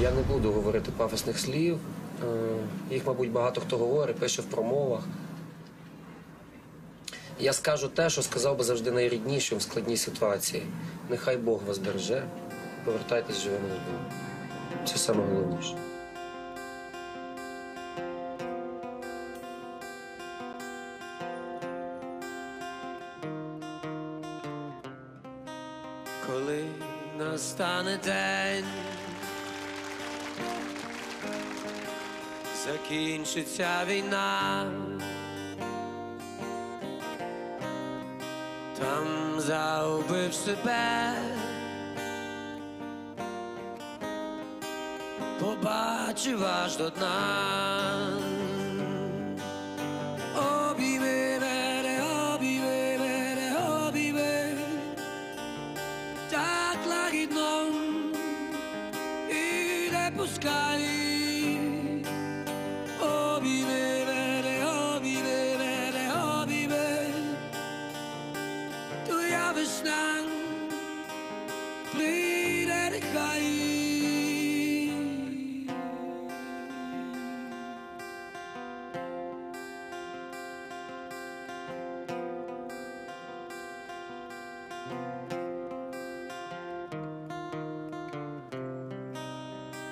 Я не буду говорити пафосних слів. Е, Їх, мабуть, багато хто говорить, пише в промовах. Я скажу те, що сказав би завжди найріднішим в складній ситуації. Нехай Бог вас береже, повертайтесь живими додому. Це саме головніше. коли настане день, закінчиться війна, там загубив себе, побачив аж до дна. Обійми мене, обійми так лагідно і не пускай. Обійми мене, обійми мене, обійми. Твоя весна прийде нехай.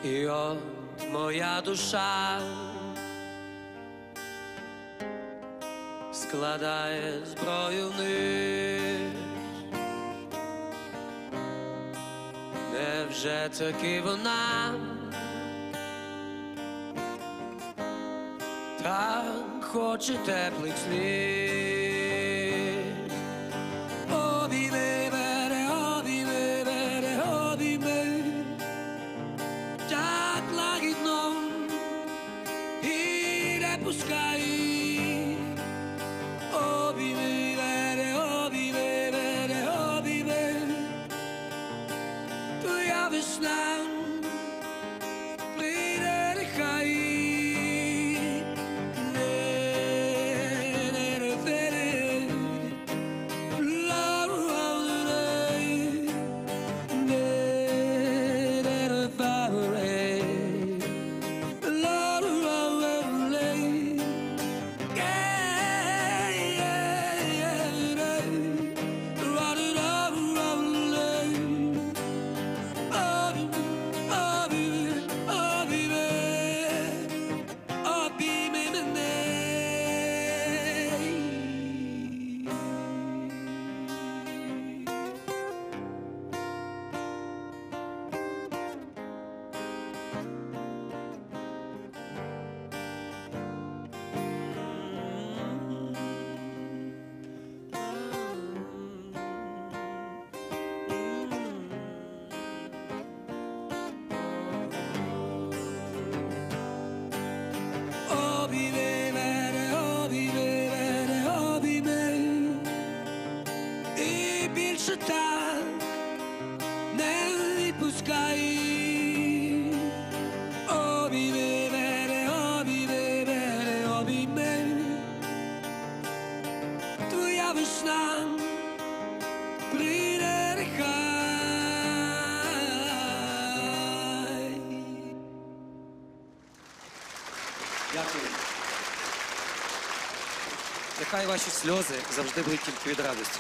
І от моя душа складає зброю вниз. Невже таки вона так хоче теплих слів? Твоя весна Так не відпускай. Обійми мене, обійми. Твоя весна прийде. Дякую. Нехай ваші сльози завжди будуть тільки від радості.